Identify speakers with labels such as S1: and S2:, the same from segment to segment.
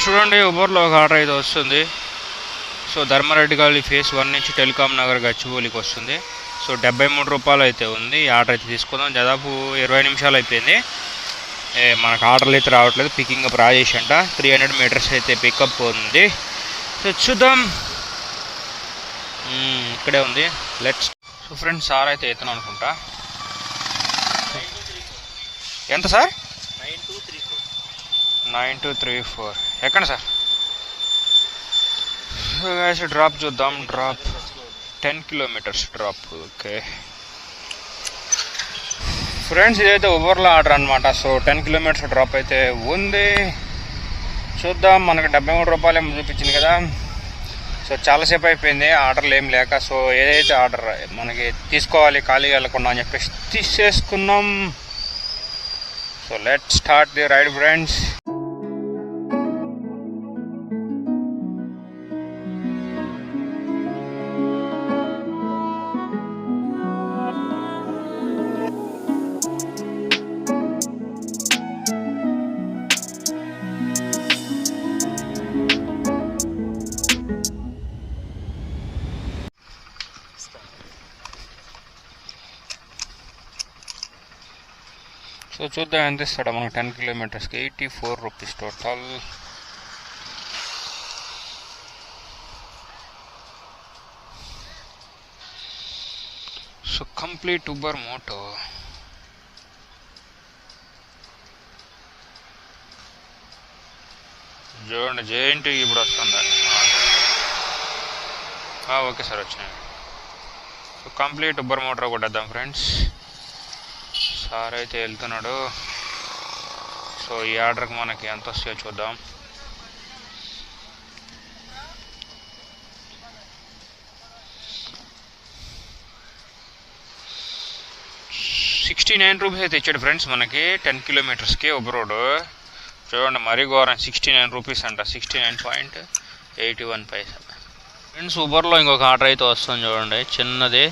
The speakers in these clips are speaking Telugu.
S1: ఫ్రెండ్స్ చూడండి ఉబర్లో ఒక ఆర్డర్ అయితే వస్తుంది. సో ధర్మారెడ్డి గారి ఫేస్ వన్ నుంచి టెలికాం నగర్ గచ్చిబౌలికి వస్తుంది. సో డెబ్బై మూడు రూపాయలు అయితే ఉంది. ఈ ఆర్డర్ అయితే తీసుకుందాం. దాదాపు ఇరవై నిమిషాలు అయిపోయింది. ఏ, మనకు ఆర్డర్లు అయితే రావట్లేదు. పికింగ్ అప్ అంట. త్రీ హండ్రెడ్ మీటర్స్ అయితే పికప్ ఉంది. సో చూద్దాం. ఇక్కడే ఉంది. లెట్స్ సో ఫ్రెండ్స్ సార్ అయితే ఎత్తాను అనుకుంటా. ఎంత sir?
S2: Nine two three four.
S1: Nine two three four. ఎక్కడ సార్. డ్రాప్ చూద్దాం drop ten kilometres drop okay friends ఇదైతే ఓవర్లో ఆర్డర్ అనమాట సో టెన్ కిలోమీటర్స్ డ్రాప్ అయితే ఉంది. చూద్దాం మనకు డెబ్బై మూడు రూపాయలు ఏమో చూపించింది కదా. సో చాలాసేపు అయిపోయింది ఆర్డర్లు ఏం లేక. సో ఏదైతే ఆర్డర్ మనకి తీసుకోవాలి ఖాళీ వెళ్ళకుండా అని చెప్పేసి తీసేసుకున్నాం. So let start the ride friends so చూద్దాం ఎంత ఇస్తాడో మనకు ten కిలోమీటర్స్కి eighty four rupees total. So complete Uber moto. చూడండి జేఎన్టీ ఇప్పుడు వస్తుంది. ఓకే సార్ వచ్చినాయి. సో కంప్లీట్ ఉబర్ మోటార్ కొట్టేద్దాం ఫ్రెండ్స్. సార్ అయితే వెళ్తున్నాడు. సో ఈ ఆర్డర్కి మనకి ఎంత వస్తాయో చూద్దాం. సిక్స్టీ నైన్ రూపీస్ అయితే ఇచ్చాడు ఫ్రెండ్స్ మనకి. టెన్ కిలోమీటర్స్కి ఒక రోడ్. చూడండి మరీ ఘోరం. సిక్స్టీ నైన్ రూపీస్ అంట. Sixty nine point eighty one paisa. Friends ఉబర్లో ఇంకొక ఆర్డర్ అయితే వస్తుంది చూడండి. చిన్నది.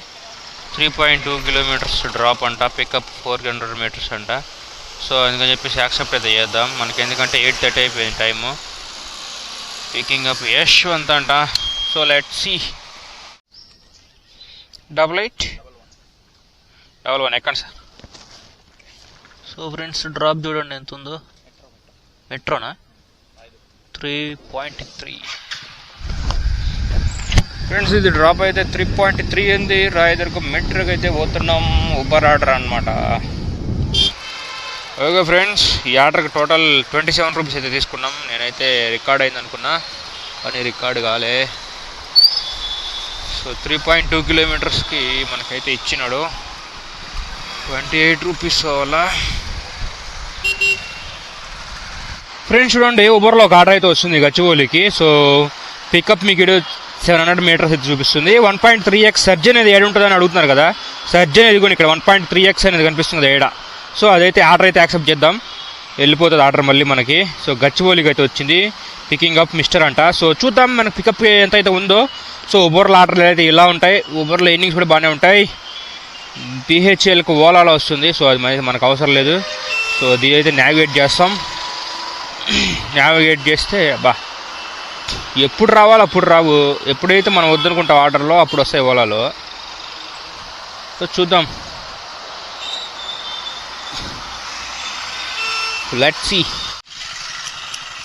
S1: Three point two kilometres drop అంట పికప్ ఫోర్ హండ్రెడ్ మీటర్స్ అంట. సో అందుకని చెప్పేసి యాక్సెప్ట్ అయితే చేద్దాం. మనకి ఎందుకంటే ఎయిట్ థర్టీ అయిపోయింది టైము పికింగ్ అప్ యశ్వంత్ అంట. So let see double eight double one ఎక్కడ సార్. సో ఫ్రెండ్స్ డ్రాప్ చూడండి ఎంత ఉందో మెట్రోనా త్రీ పాయింట్ త్రీ ఫ్రెండ్స్ ఇది డ్రాప్ అయితే త్రీ పాయింట్ త్రీ ఉంది. రాయదుర్గం మెట్రోకి అయితే పోతున్నాం. ఉబర్ ఆర్డర్ అనమాట ఓకే ఫ్రెండ్స్ ఈ ఆర్డర్కి టోటల్ ట్వంటీ సెవెన్ రూపీస్ అయితే తీసుకున్నాం. నేనైతే రికార్డ్ అయింది అనుకున్నా కానీ రికార్డ్ కాలే. సో త్రీ పాయింట్ టూ కిలోమీటర్స్కి మనకైతే ఇచ్చినాడు. ట్వంటీ ఎయిట్ రూపీస్ వల్ల. ఫ్రెండ్స్ చూడండి ఉబర్లో ఒక ఆర్డర్ అయితే వస్తుంది గచ్చిబౌలికి. సో పికప్ మీకు సెవెన్ హండ్రెడ్ మీటర్స్ అయితే చూపిస్తుంది. One point three x surge అనేది ఏడు ఉంటుందని అడుగుతున్నారు కదా. సర్జ్ అనేది కూడా ఇక్కడ వన్ పాయింట్ త్రీ ఎక్స్ అనేది కనిపిస్తుంది ఏడ. సో అదైతే ఆర్డర్ అయితే యాక్సెప్ట్ చేద్దాం. వెళ్ళిపోతుంది ఆర్డర్ మళ్ళీ మనకి. సో గచ్చిబౌలికి అయితే వచ్చింది. పికింగ్ అప్ మిస్టర్ అంట. సో చూద్దాం మనకి పికప్ ఎంత అయితే ఉందో. సో ఉబర్లో ఆర్డర్లు అయితే ఇలా ఉంటాయి. ఉబర్లో ఇన్నింగ్స్ కూడా బాగానే ఉంటాయి. పిహెచ్ఎల్కి ఓలాలో వస్తుంది. సో అది మనకు అవసరం లేదు. సో దీని అయితే నావిగేట్ చేస్తాం. నావిగేట్ చేస్తే బా ఎప్పుడు రావాలి అప్పుడు రావు. ఎప్పుడైతే మనం వద్దనుకుంటాం ఆర్డర్లో అప్పుడు వస్తాయి ఓలాలో. సో చూద్దాం. లెట్ సి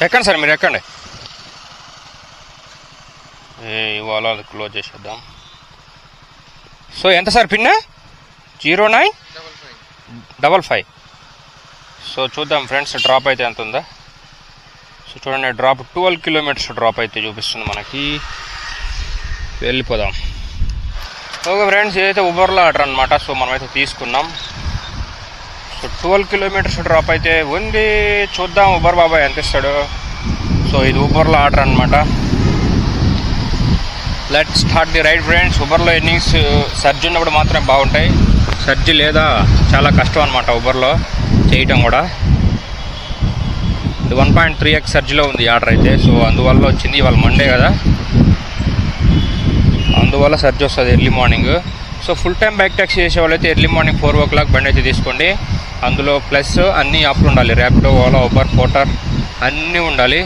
S1: ఎక్కండి సార్ మీరు ఎక్కండి. ఏ ఓలా క్లోజ్ చేసేద్దాం. సో ఎంత సార్ పిన్న zero nine?
S2: Double five.
S1: Double five. So చూద్దాం ఫ్రెండ్స్ డ్రాప్ అయితే ఎంత ఉందా? సో చూడండి డ్రాప్ ట్వెల్వ్ కిలోమీటర్స్ డ్రాప్ అయితే చూపిస్తుంది మనకి. వెళ్ళిపోదాం. ఓకే ఫ్రెండ్స్ ఇదైతే ఉబర్లో ఆర్డర్ అనమాట సో మనమైతే తీసుకున్నాం. సో ట్వెల్వ్ కిలోమీటర్స్ డ్రాప్ అయితే ఉంది. చూద్దాం ఉబర్ బాబాయ్ ఎంత ఇస్తాడు. సో ఇది ఉబర్లో ఆర్డర్ అనమాట let start the ride friends ఉబర్లో innings surge ఉన్నప్పుడు మాత్రమే బాగుంటాయి. సర్జ్ లేదా చాలా కష్టం అనమాట ఉబర్లో చేయటం కూడా. ఇది వన్ పాయింట్ త్రీ ఎక్స్ సర్జ్లో ఉంది ఆర్డర్ అయితే. సో అందువల్ల వచ్చింది ఇవాళ మండే కదా. అందువల్ల సర్జ్ వస్తుంది early morning so full time bike taxi చేసే వాళ్ళైతే early morning four o'clock బండి అయితే తీసుకోండి. అందులో ప్లస్ అన్ని యాప్లు ఉండాలి. ర్యాపిడో ఓలా ఉబర్ పోటర్ అన్నీ ఉండాలి.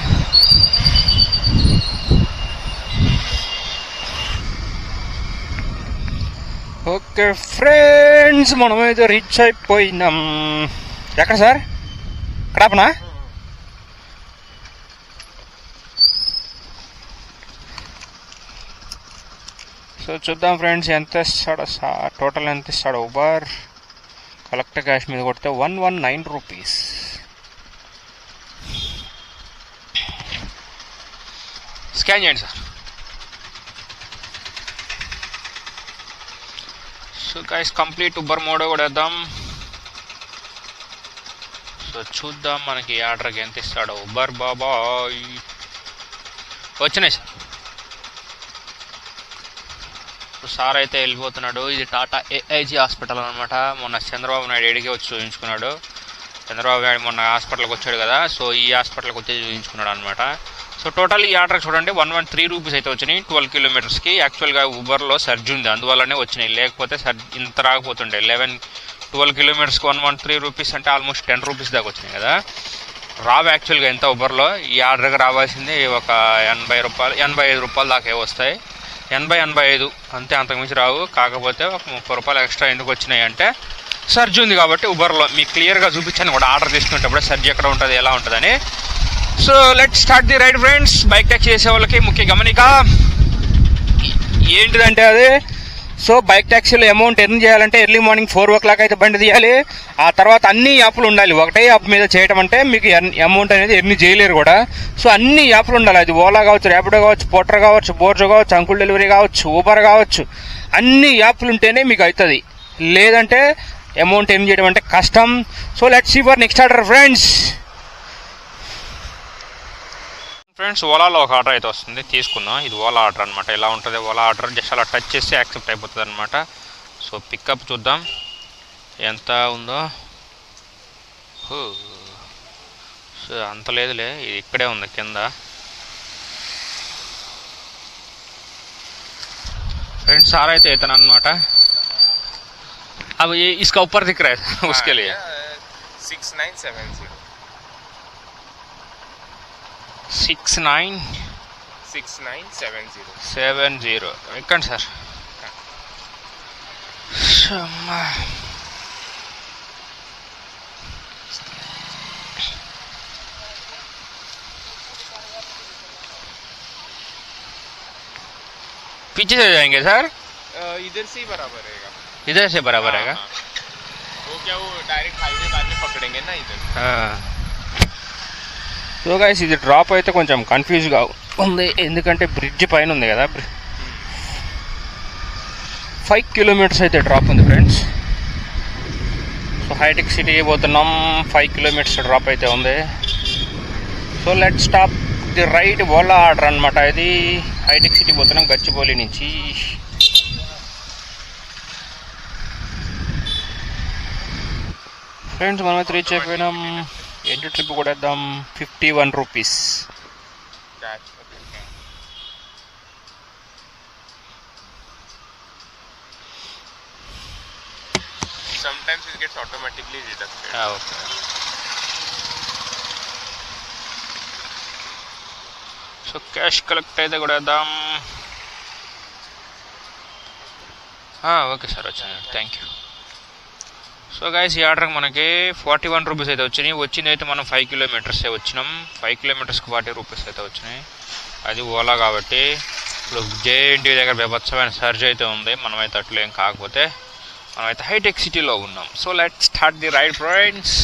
S1: ఓకే ఫ్రెండ్స్ మనమైతే రీచ్ అయిపోయినాం. ఎక్కడ సార్? కడపనా సో చూద్దాం ఫ్రెండ్స్ ఎంత ఇస్తాడు టోటల్ ఎంత ఇస్తాడు. ఉబర్ కలెక్టర్ క్యాష్ మీద కొడితే one one nine rupees scan చేయండి sir. So guys complete Uber మోడో కూడా వేద్దాం సో చూద్దాం మనకి ఆర్డర్కి ఎంత ఇస్తాడో. ఉబర్ బాబాయ్. వచ్చినాయి సార్. సార్ అయితే వెళ్ళిపోతున్నాడు. ఇది టాటా ఏఐజీ హాస్పిటల్ అనమాట మొన్న చంద్రబాబు నాయుడు ఏడికి వచ్చి చూపించుకున్నాడు. చంద్రబాబు నాయుడు మొన్న హాస్పిటల్కి వచ్చాడు కదా సో ఈ హాస్పిటల్కి వచ్చి చూపించుకున్నాడు అనమాట సో టోటల్ ఈ ఆర్డర్ చూడండి వన్ వన్ త్రీ రూపీస్ అయితే వచ్చినాయి ట్వెల్వ్ కిలోమీటర్స్కి. యాక్చువల్గా ఉబర్లో సర్జ్ ఉంది అందువల్లనే వచ్చినాయి. లేకపోతే సర్జ్ ఇంత రాకపోతుండే. లెవెన్ ట్వెల్వ్ కిలోమీటర్స్కి వన్ వన్ త్రీ రూపీస్ అంటే ఆల్మోస్ట్ టెన్ రూపీస్ దాకా వచ్చినాయి కదా. రావు యాక్చువల్గా ఎంత ఉబర్లో ఈ ఆర్డర్కి రావాల్సింది ఒక ఎనభై రూపాయలు ఎనభై ఐదు రూపాయలు దాకా వస్తాయి. ఎనభై ఎనభై ఐదు. అంతే అంతకుమించి రావు. కాకపోతే ఒక ముప్పై రూపాయలు ఎక్స్ట్రా ఎందుకు వచ్చినాయి అంటే సర్జ్ ఉంది కాబట్టి ఉబర్లో మీకు క్లియర్గా చూపించాను కూడా ఆర్డర్ తీసుకునేటప్పుడు సర్జ్ ఎక్కడ ఉంటుంది ఎలా ఉంటుందని. So let start the ride friends bike taxi చేసే వాళ్ళకి ముఖ్య గమనిక ఏంటిదంటే అది సో బైక్ ట్యాక్సీలో అమౌంట్ ఎర్న్ చేయాలంటే early morning four o'clock అయితే బండి తీయాలి. ఆ తర్వాత అన్ని యాప్లు ఉండాలి. ఒకటే యాప్ మీద చేయడం అంటే మీకు అమౌంట్ అనేది ఎర్న్ చేయలేరు కూడా. సో అన్ని యాప్లు ఉండాలి. అది ఓలా కావచ్చు ర్యాపిడో కావచ్చు పోటర్ కావచ్చు బోర్జో కావచ్చు అంకుల్ డెలివరీ కావచ్చు ఊబర్ కావచ్చు. అన్ని యాప్లు ఉంటేనే మీకు అవుతుంది లేదంటే అమౌంట్ ఎర్న్ చేయడం అంటే కష్టం. So let's see for next order friends. Friends ఓలాలో ఒక ఆర్డర్ అయితే వస్తుంది తీసుకుందాం ఇది ఓలా ఆర్డర్ అనమాట ఎలా ఉంటుంది ఓలా ఆర్డర్ జస్ట్ అలా టచ్ చేస్తే యాక్సెప్ట్ అయిపోతుంది అనమాట సో పికప్ చూద్దాం ఎంత ఉందో హూ. సో అంత లేదులే ఇది ఇక్కడే ఉంది కింద फ्रेंड्स आ रहे थे इतना అనమాట अब ये इसका ऊपर दिख रहा है उसके लिए
S2: six nine seven zero
S1: Six nine
S2: six nine seven zero
S1: seven zero ఎక్కండి సార్ అమ్మా. पीछे से जाएंगे सर
S2: इधर से ही बराबर रहेगा
S1: इधर से बराबर है
S2: हाँ, हाँ। वो क्या वो डायरेक्ट हाईवे बाद में पकड़ेंगे ना इधर
S1: సో గైస్ ఇది డ్రాప్ అయితే కొంచెం కన్ఫ్యూజ్గా ఉంది. ఎందుకంటే బ్రిడ్జ్ పైన ఉంది కదా. ఫైవ్ కిలోమీటర్స్ అయితే డ్రాప్ ఉంది ఫ్రెండ్స్ సో హైటెక్ సిటీ పోతున్నాం. ఫైవ్ కిలోమీటర్స్ డ్రాప్ అయితే ఉంది. So let stop the right Ola order అనమాట ఇది హైటెక్ సిటీ పోతున్నాం గచ్చిబౌలి నుంచి. ఫ్రెండ్స్ మనమైతే రీచ్ అయిపోయినాం. ఎంట్రీ ట్రిప్ కూడా వేద్దాం fifty one rupees
S2: That, okay. Sometimes it gets automatically deducted.
S1: Okay so cash collect అయితే కూడా వేద్దాం ఓకే సార్ వచ్చాను థ్యాంక్ యూ సో గైస్ ఈ ఆర్డర్కి మనకి ఫార్టీ వన్ రూపీస్ అయితే వచ్చినాయి. వచ్చింది అయితే మనం ఫైవ్ కిలోమీటర్సే వచ్చినాం. ఫైవ్ కిలోమీటర్స్కి ఫార్టీ రూపీస్ అయితే వచ్చినాయి. అది ఓలా కాబట్టి ఇప్పుడు జేఎన్టీ దగ్గర బీభత్సమైన సర్జ్ అయితే ఉంది. మనమైతే అట్లేం కాకపోతే మనమైతే హైటెక్ సిటీలో ఉన్నాం. So let start the ride friends